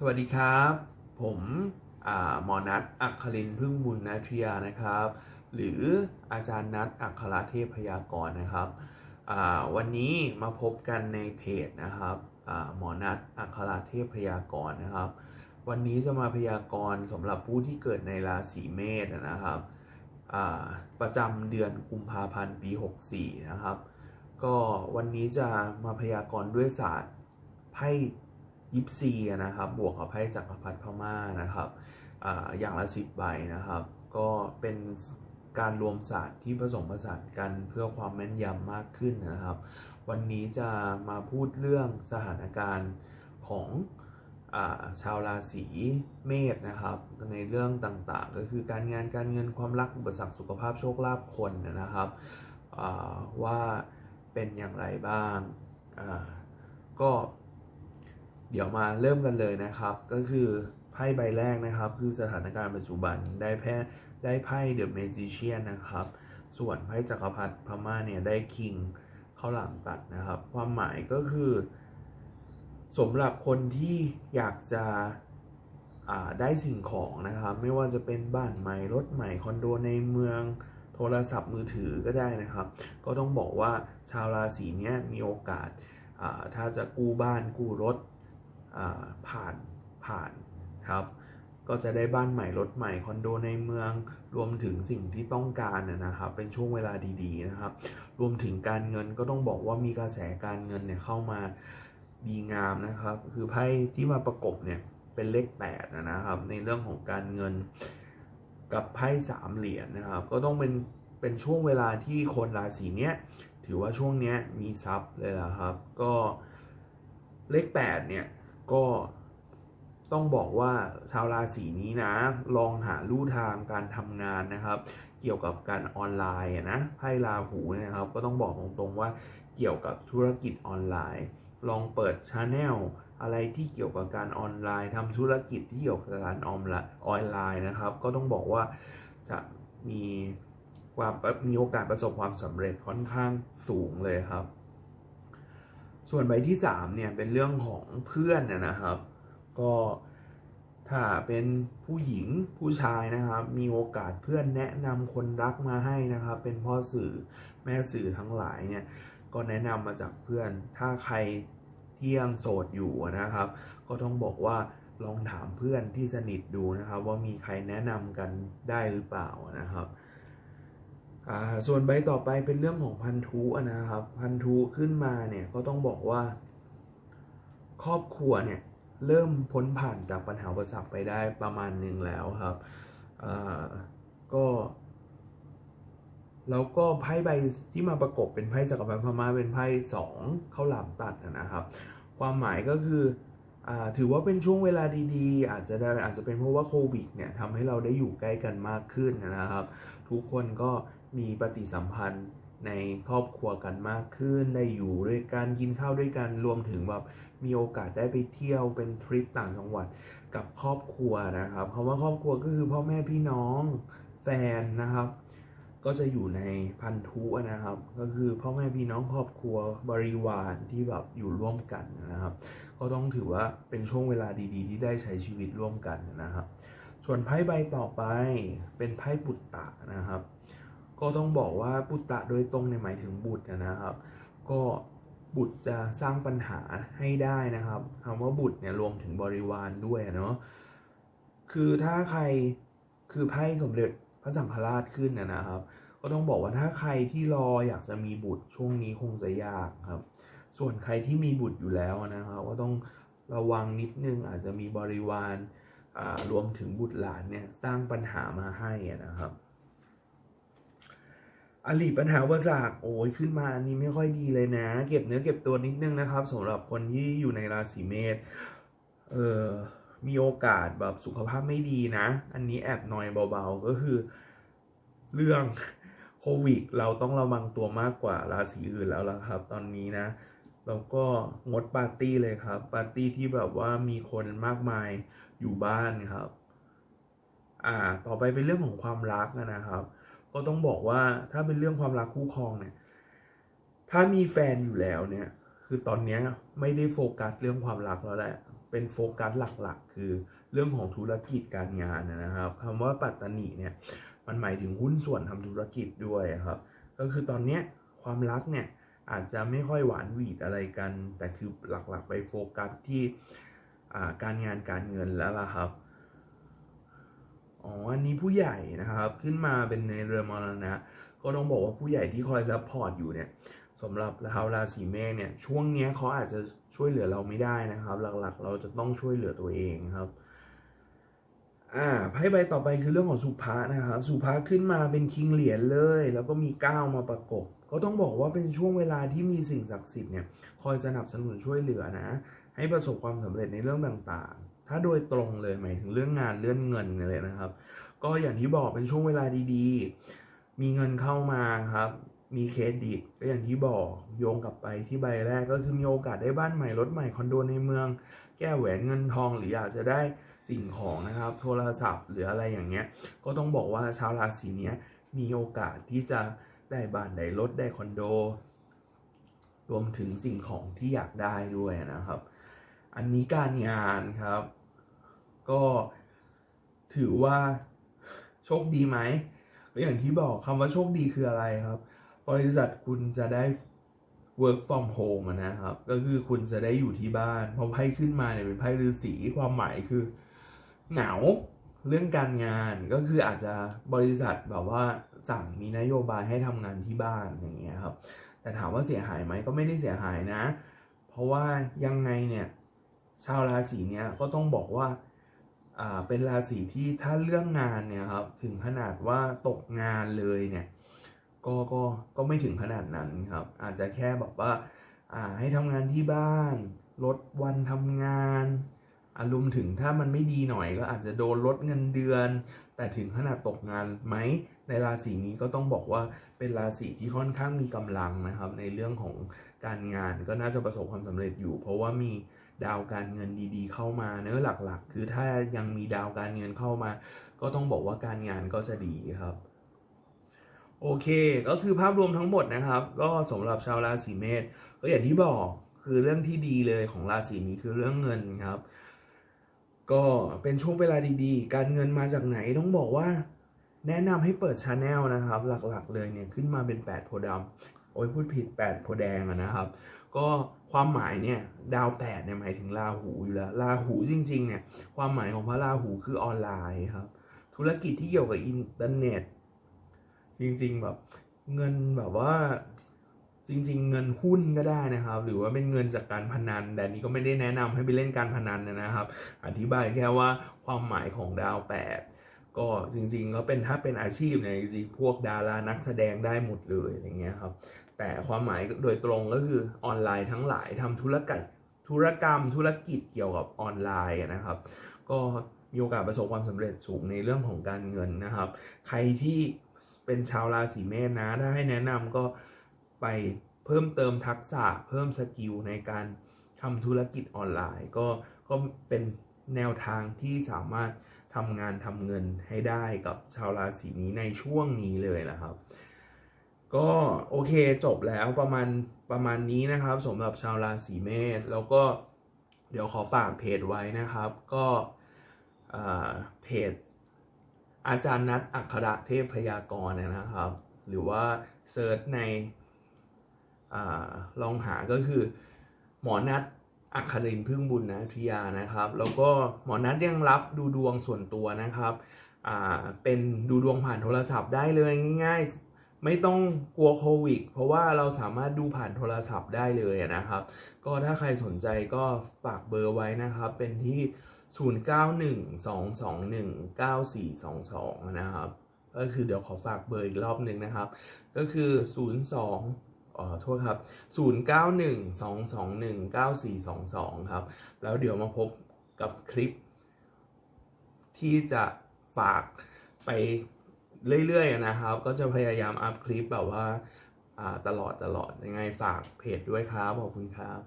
สวัสดีครับ ผมหมอนัทอัครินพึ่งบุญนาทริยานะครับ หรืออาจารย์นัทอัครเทพพยากรนะครับวันนี้มาพบกันในเพจนะครับหมอนัทอัครเทพพยากรนะครับ วันนี้จะมาพยากรณ์สำหรับผู้ที่เกิดในราศีเมษนะครับประจำเดือนกุมภาพันธ์ปี 64 นะครับ ก็วันนี้จะมาพยากรณ์ด้วยศาสตร์ไพ่ ยิปซีนะครับบวกกับไพ่จักรพรรดิพม่านะครับออย่างละสิบใบนะครับ ก็เป็นการรวมศาสตร์ที่ผสมผสานกันเพื่อความแม่นยำมากขึ้นนะครับ วันนี้จะมาพูดเรื่องสถานการณ์ของอชาวราศีเมษนะครับ ในเรื่องต่างๆ ก็คือการงานการเงินความรักอุปสรรคสุขภาพโชคลาภคนนะครับว่าเป็นอย่างไรบ้างก็ เดี๋ยวมาเริ่มกันเลยนะครับ ก็คือไพ่ใบแรกนะครับ คือสถานการณ์ปัจจุบันได้แพ้ได้ไพ่เดอะเมจิเชียนนะครับ ส่วนไพ่จักรพรรดิพม่าเนี่ยได้คิงเข้าหลังตัดนะครับ ความหมายก็คือสำหรับคนที่อยากจะได้สิ่งของนะครับ ไม่ว่าจะเป็นบ้านใหม่รถใหม่คอนโดในเมืองโทรศัพท์มือถือก็ได้นะครับ ก็ต้องบอกว่าชาวราศีนี้มีโอกาสถ้าจะกู้บ้านกู้รถ ผ่านผ่านครับก็จะได้บ้านใหม่รถใหม่คอนโดในเมือง รวมถึงสิ่งที่ต้องการนะครับ เป็นช่วงเวลาดีๆนะครับ รวมถึงการเงินก็ต้องบอกว่ามีกระแสการเงินเนี่ยเข้ามาดีงามนะครับ คือไพ่ที่มาประกบเนี่ยเป็นเลข8นะนะครับ ในเรื่องของการเงินกับไพ่สามเหรียญนะครับ ก็ต้องเป็นเป็นช่วงเวลาที่คนราศีเนี้ยถือว่าช่วงเนี้ยมีทรัพย์เลยละครับ ก็เลข8เนี่ย ก็ต้องบอกว่าชาวราศีนี้นะ ลองหาลู่ทางการทำงานนะครับ เกี่ยวกับการออนไลน์นะไพ่ราหูเนะครับ ก็ต้องบอกตรงๆว่าเกี่ยวกับธุรกิจออนไลน์ ลองเปิดชาแนลอะไรที่เกี่ยวกับการออนไลน์ทำธุรกิจที่เกี่ยวกับการออนไลน์ออนไลน์นะครับ ก็ต้องบอกว่าจะมีความมีโอกาสประสบความสำเร็จค่อนข้างสูงเลยครับ ส่วนใบที่3เนี่ยเป็นเรื่องของเพื่อนนะครับ ก็ถ้าเป็นผู้หญิงผู้ชายนะครับ มีโอกาสเพื่อนแนะนำคนรักมาให้นะครับ เป็นพ่อสื่อแม่สื่อทั้งหลายเนี่ยก็แนะนำมาจากเพื่อน ถ้าใครที่ยังโสดอยู่นะครับ ก็ต้องบอกว่าลองถามเพื่อนที่สนิทดูนะครับ ว่ามีใครแนะนำกันได้หรือเปล่านะครับ อ่าส่วนใบต่อไปเป็นเรื่องของพันธุนะครับ พันธุขึ้นมาเนี่ยก็ต้องบอกว่า ครอบครัวเนี่ยเริ่มพ้นผ่านจากปัญหาอุปสรรคไปได้ประมาณหนึ่งแล้วครับอ่าก็แล้วก็ไพ่ใบที่มาประกบเป็นไพ่จักรพรรดิพม่าเป็นไพ่สองเข้าหลามตัดนะครับ ความหมายก็คือ ถือว่าเป็นช่วงเวลาดีๆ อาจจะได้อาจจะเป็นเพราะว่าโควิดเนี่ยทำให้เราได้อยู่ใกล้กันมากขึ้นนะครับ ทุกคนก็มีปฏิสัมพันธ์ในครอบครัวกันมากขึ้น ได้อยู่ด้วยกันกินข้าวด้วยกันรวมถึงแบบมีโอกาสได้ไปเที่ยวเป็นทริปต่างจังหวัดกับครอบครัวนะครับคำว่าครอบครัวก็คือพ่อแม่พี่น้องแฟนนะครับ ก็จะอยู่ในพันธุนะครับ ก็คือพ่อแม่พี่น้องครอบครัวบริวารที่แบบอยู่ร่วมกันนะครับ ก็ต้องถือว่าเป็นช่วงเวลาดีๆ ที่ได้ใช้ชีวิตร่วมกันนะครับ ส่วนไพ่ใบต่อไปเป็นไพ่ปุตตะนะครับ ก็ต้องบอกว่าปุตตะโดยตรงในหมายถึงบุตรนะครับ ก็บุตรจะสร้างปัญหาให้ได้นะครับคำว่าบุตรเนี่ยรวมถึงบริวารด้วยเนาะคือถ้าใครคือไพ่สมเด็จ ระสังฆราชขึ้นนะครับ ก็ต้องบอกว่าถ้าใครที่รออยากจะมีบุตรช่วงนี้คงจะยากครับ ส่วนใครที่มีบุตรอยู่แล้วนะครับก็ต้องระวังนิดนึงอาจจะมีบริวารรวมถึงบุตรหลานเนี่ยสร้างปัญหามาให้นะครับอลีปัญหาอุปสรรคโอ้ยขึ้นมาอันนี้ไม่ค่อยดีเลยนะ เก็บเนื้อเก็บตัวนิดนึงนะครับสำหรับคนที่อยู่ในราศีเมษเออ มีโอกาสแบบสุขภาพไม่ดีนะ อันนี้แอบนอยเบาๆ ก็คือ เรื่องโควิด เราต้องระวังตัวมากกว่าราศีอื่นแล้วล่ะครับ ตอนนี้นะ แล้วก็งดปาร์ตี้เลยครับ ปาร์ตี้ที่แบบว่ามีคนมากมายอยู่บ้านครับ อ่า ต่อไปเป็นเรื่องของความรักนะครับ ก็ต้องบอกว่าถ้าเป็นเรื่องความรักคู่ครองเนี่ย ถ้ามีแฟนอยู่แล้วเนี่ย คือตอนนี้ไม่ได้โฟกัสเรื่องความรักแล้วแหละ เป็นโฟกัสหลักๆ คือเรื่องของธุรกิจการงานนะครับคำว่าปัตตานีเนี่ยมันหมายถึงหุ้นส่วนทำธุรกิจด้วยครับ ก็คือตอนเนี้ยความรักเนี่ยอาจจะไม่ค่อยหวานหวีดอะไรกัน แต่คือหลักๆไปโฟกัสที่การงานการเงินแล้วล่ะครับอ๋ออันนี้ผู้ใหญ่นะครับขึ้นมาเป็นในเรือมรณะก็ต้องบอกว่าผู้ใหญ่ที่คอยซัพพอร์ตอยู่เนี่ย สำหรับชาวราศีเมษเนี่ยช่วงนี้เขาอาจจะช่วยเหลือเราไม่ได้นะครับ หลักๆ เราจะต้องช่วยเหลือตัวเองครับอ่าไพ่ใบต่อไปคือเรื่องของสุภานะครับ สุภาขึ้นมาเป็นคิงเหรียญเลย แล้วก็มีก้าวมาประกบ ก็ต้องบอกว่าเป็นช่วงเวลาที่มีสิ่งศักดิ์สิทธิ์เนี่ยคอยสนับสนุนช่วยเหลือนะ ให้ประสบความสำเร็จในเรื่องต่างๆ ถ้าโดยตรงเลยหมายถึงเรื่องงานเรื่องเงินเลยนะครับ ก็อย่างที่บอกเป็นช่วงเวลาดีๆ มีเงินเข้ามาครับ มีเครดิตก็อย่างที่บอกโยงกลับไปที่ใบแรกก็คือมีโอกาสได้บ้านใหม่รถใหม่คอนโดในเมือง แก้แหวนเงินทองหรืออยากจะได้สิ่งของนะครับ โทรศัพท์หรืออะไรอย่างเงี้ย ก็ต้องบอกว่าชาวราศีเนี้ยมีโอกาสที่จะได้บ้านได้รถได้คอนโด รวมถึงสิ่งของที่อยากได้ด้วยนะครับ อันนี้การงานครับ ก็ถือว่าโชคดีไหมก็อย่างที่บอกคำว่าโชคดีคืออะไรครับ บริษัทคุณจะได้ work from home นะครับ ก็คือคุณจะได้อยู่ที่บ้านเพราะไพ่ขึ้นมาเนี่ยเป็นไพ่ฤาษีความหมายคือเหงาเรื่องการงานก็คืออาจจะบริษัทแบบว่าสั่งมีนโยบายให้ทำงานที่บ้านอย่างเงี้ยครับ แต่ถามว่าเสียหายไหมก็ไม่ได้เสียหายนะ เพราะว่ายังไงเนี่ยชาวราศีเนี้ยก็ต้องบอกว่าอ่าเป็นราศีที่ถ้าเรื่องงานเนี่ยครับถึงขนาดว่าตกงานเลยเนี่ย ก็ก็ก็ไม่ถึงขนาดนั้นครับ อาจจะแค่แบบว่าอ่าให้ทำงานที่บ้าน ลดวันทำงานอารมณ์ถึงถ้ามันไม่ดีหน่อยก็อาจจะโดนลดเงินเดือน แต่ถึงขนาดตกงานไหมในราศีนี้ก็ต้องบอกว่าเป็นราศีที่ค่อนข้างมีกำลังนะครับ ในเรื่องของการงานก็น่าจะประสบความสำเร็จอยู่ เพราะว่ามีดาวการเงินดีๆ เข้ามาเนื้อหลักๆ คือถ้ายังมีดาวการเงินเข้ามา ก็ต้องบอกว่าการงานก็จะดีครับ โอเค ก็คือภาพรวมทั้งหมดนะครับ ก็สำหรับชาวราศีเมษก็อย่างที่บอกคือเรื่องที่ดีเลยของราศีนี้คือเรื่องเงินครับ ก็เป็นช่วงเวลาดีๆ การเงินมาจากไหนต้องบอกว่า แนะนำให้เปิดชาแนลนะครับ หลักๆ เลยเนี่ยขึ้นมาเป็น8โพธิ์ดำโอ้ยพูดผิด8โพแดงนะครับ ก็ความหมายเนี่ยดาว8เนี่ยหมายถึงราหูอยู่แล้วราหูจริงๆเนี่ยความหมายของพระราหูคือออนไลน์ครับธุรกิจที่เกี่ยวกับอินเทอร์เน็ต จริง ๆ แบบเงินแบบว่าจริง ๆ เงินหุ้นก็ได้นะครับ หรือว่าเป็นเงินจากการพนันแต่นี้ก็ไม่ได้แนะนำให้ไปเล่นการพนันนะครับ อธิบายแค่ว่าความหมายของดาวแปดก็จริงๆก็เป็นถ้าเป็นอาชีพเนี่ยจริงๆพวกดารานักแสดงได้หมดเลยอย่างเงี้ยครับ แต่ความหมายโดยตรงก็คือออนไลน์ทั้งหลายทำธุรกิจธุรกรรมธุรกิจเกี่ยวกับออนไลน์นะครับ ก็มีโอกาสประสบความสำเร็จสูงในเรื่องของการเงินนะครับ ใครที่ เป็นชาวราศีเมษนะ ถ้าให้แนะนำก็ไปเพิ่มเติมทักษะเพิ่มสกิลในการทำธุรกิจออนไลน์ ก็ก็เป็นแนวทางที่สามารถทำงานทำเงินให้ได้กับชาวราศีนี้ในช่วงนี้เลยนะครับ ก็โอเคจบแล้วประมาณประมาณนี้นะครับสำหรับชาวราศีเมษแล้วก็เดี๋ยวขอฝากเพจไว้นะครับ ก็เพจ อาจารย์นัทอัครเทพพยากรณ์นะครับ หรือว่าเซิร์ชในอลองหาก็คือ หมอนัทอัครินพึ่งบุญนะทิยานะครับ แล้วก็หมอนัทยังรับดูดวงส่วนตัวนะครับเป็นดูดวงผ่านโทรศัพท์ได้เลยง่าย ๆ ไม่ต้องกลัวโควิด เพราะว่าเราสามารถดูผ่านโทรศัพท์ได้เลยนะครับ ก็ถ้าใครสนใจก็ฝากเบอร์ไว้นะครับ เป็นที่ 0912219422 นะครับ ก็คือเดี๋ยวขอฝากเบอร์อีกรอบหนึ่งนะครับ ก็คือ 02อ๋อโทษครับ 0912219422 ครับ แล้วเดี๋ยวมาพบกับคลิป ที่จะฝากไปเรื่อยๆนะครับ ก็จะพยายามอัพคลิปแบบว่าอ่าตลอดตลอดยังไงฝากเพจด้วยครับ ขอบคุณครับ